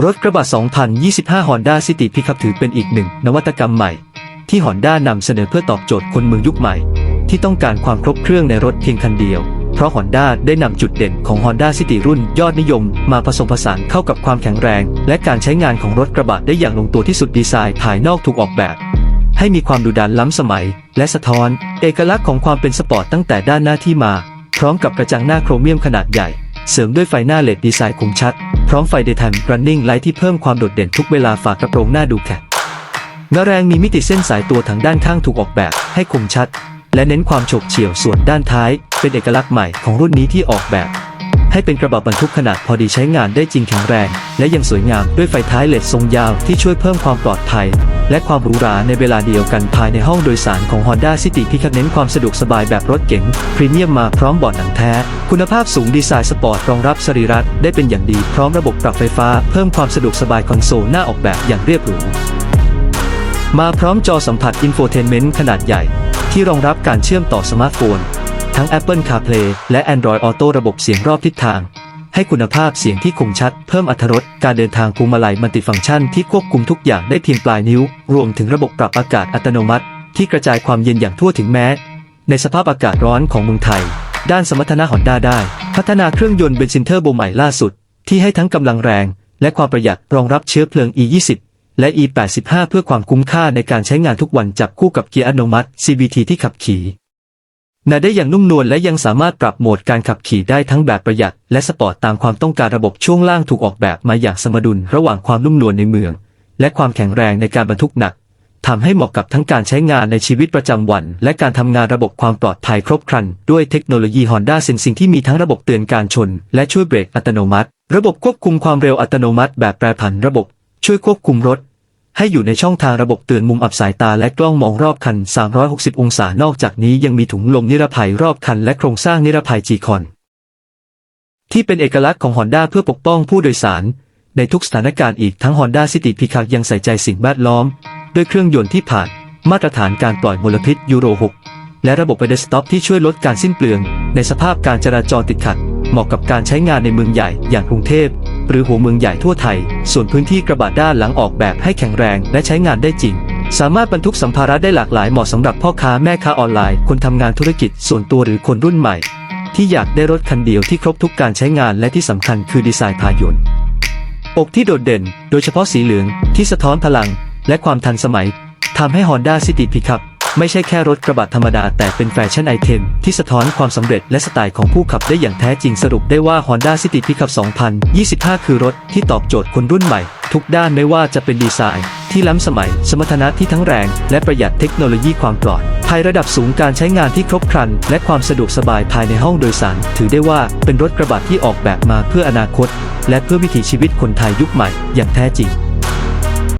รถกระบะ 2025 Honda City Pickup ถือเป็นอีกหนึ่ง นวัตกรรมใหม่ ที่ Honda นำเสนอเพื่อตอบโจทย์คนเมืองยุคใหม่ ที่ต้องการความครบเครื่องในรถเพียงคันเดียว เพราะ Honda ได้นำจุดเด่นของ Honda City รุ่นยอดนิยม มาผสมผสานเข้ากับความแข็งแรง และการใช้งานของรถกระบะได้อย่างลงตัวที่สุดดีไซน์ภายนอกถูกออกแบบ ให้มีความดุดันล้ำสมัย และสะท้อน เอกลักษณ์ของความเป็นสปอร์ตตั้งแต่ด้านหน้าที่มา พร้อมกับกระจังหน้าโครเมียมขนาดใหญ่ เสริมด้วยไฟหน้าเลดดีไซน์คมชัด พร้อมไฟ Daytime Running Light ที่เพิ่มความโดดเด่นทุกเวลาฝากระโปรงหน้าดูแข็งเงาแรงมีมิติเส้นสายตัวทางด้านข้างถูกออกแบบให้คมชัด และเน้นความโฉบเฉี่ยวส่วนด้านท้าย เป็นเอกลักษณ์ใหม่ของรุ่นนี้ที่ออกแบบ ให้เป็นกระบะบรรทุกขนาดพอดีใช้งานได้จริงแข็งแรง และยังสวยงามด้วยไฟท้ายเลดทรงยาวที่ช่วยเพิ่มความปลอดภัย และความหรูหราในเวลาเดียวกันภายในห้องโดยสารของ Honda City ที่เน้นความสะดวกสบายแบบรถเก๋งพรีเมียมมาพร้อมเบาะหนังแท้ คุณภาพสูงดีไซน์สปอร์ตรองรับสรีระได้เป็นอย่างดีพร้อมระบบปรับไฟฟ้าเพิ่มความสะดวกสบายคอนโซลหน้าออกแบบอย่างเรียบหรูมาพร้อมจอสัมผัสอินโฟเทนเมนต์ขนาดใหญ่ ที่รองรับการเชื่อมต่อสมาร์ทโฟน ทั้ง Apple CarPlay และ Android Auto ระบบเสียงรอบทิศทาง ให้คุณภาพเสียงที่คมชัด เพิ่มอรรถรสการเดินทางพวงมาลัยมัลติฟังก์ชันที่ควบคุมทุกอย่างได้เพียงปลายนิ้ว รวมถึงระบบปรับอากาศอัตโนมัติ ที่กระจายความเย็นอย่างทั่วถึงแม้ ในสภาพอากาศร้อนของเมืองไทย ด้านสมรรถนะฮอนด้าได้ พัฒนาเครื่องยนต์เบนซินเทอร์โบใหม่ล่าสุด ที่ให้ทั้งกำลังแรง และความประหยัดรองรับเชื้อเพลิง E20 และ E85 เพื่อความคุ้มค่าในการใช้งานทุกวันจับคู่กับเกียร์อัตโนมัติ CVT ที่ขับขี่ นาได้อย่างนุ่มนวลและยังสามารถปรับโหมดการขับขี่ได้ทั้งแบบประหยัด และสปอร์ตตามความต้องการระบบช่วงล่างถูกออกแบบมาอย่างสมดุลระหว่างความนุ่มนวลในเมือง และความแข็งแรงในการบรรทุกหนักทำให้เหมาะกับทั้งการใช้งานในชีวิตประจำวัน และการทำงานระบบความปลอดภัยครบครัน ด้วยเทคโนโลยี Honda Sensing ที่มีทั้งระบบเตือนการชน และช่วยเบรกอัตโนมัติ ระบบควบคุมความเร็วอัตโนมัติแบบแปรผันระบบ ช่วยควบคุมรถ ให้อยู่ในช่องทางระบบเตือนมุมอับสายตาและกล้องมองรอบคัน 360 องศานอกจากนี้ยังมีถุงลมนิรภัยรอบคันและโครงสร้างนิรภัย G-Con ที่เป็นเอกลักษณ์ของ Honda เพื่อปกป้องผู้โดยสาร ในทุกสถานการณ์อีกทั้ง Honda City Pickup ยังใส่ใจสิ่งแวดล้อม ด้วยเครื่องยนต์ที่ผ่าน มาตรฐานการปล่อยมลพิษยูโร 6 และระบบไ d ดสต็อปที่ช่วยลดการสิ้นเปลือง ในสภาพการจราจรติดขัด เหมาะกับการใช้งานในเมืองใหญ่อย่างกรุงเทพ หรือหัวเมืองใหญ่ทั่วไทย ส่วนพื้นที่กระบะด้านหลังออกแบบให้แข็งแรงและใช้งานได้จริง สามารถบรรทุกสัมภาระได้หลากหลายเหมาะสำหรับพ่อค้าแม่ค้าออนไลน์ คนทำงานธุรกิจส่วนตัวหรือคนรุ่นใหม่ ที่อยากได้รถคันเดียวที่ครบทุกการใช้งานและที่สำคัญคือดีไซน์พายนต์อกที่โดดเด่น โดยเฉพาะสีเหลืองที่สะท้อนพลัง และความทันสมัยทำให้ Honda City Pickup ไม่ใช่แค่รถกระบะธรรมดาแต่เป็นแฟชั่นไอเทมที่สะท้อนความสำเร็จและสไตล์ของผู้ขับได้อย่างแท้จริงสรุปได้ว่า Honda City Pickup 2025 คือรถที่ตอบโจทย์คนรุ่นใหม่ ทุกด้านไม่ว่าจะเป็นดีไซน์ที่ล้ำสมัย สมรรถนะที่ทั้งแรง และประหยัดเทคโนโลยีความปลอดภัยระดับสูงการใช้งานที่ครบครัน และความสะดวกสบายภายในห้องโดยสาร ถือได้ว่าเป็นรถกระบะที่ออกแบบมาเพื่ออนาคต และเพื่อวิถีชีวิตคนไทยยุคใหม่อย่างแท้จริง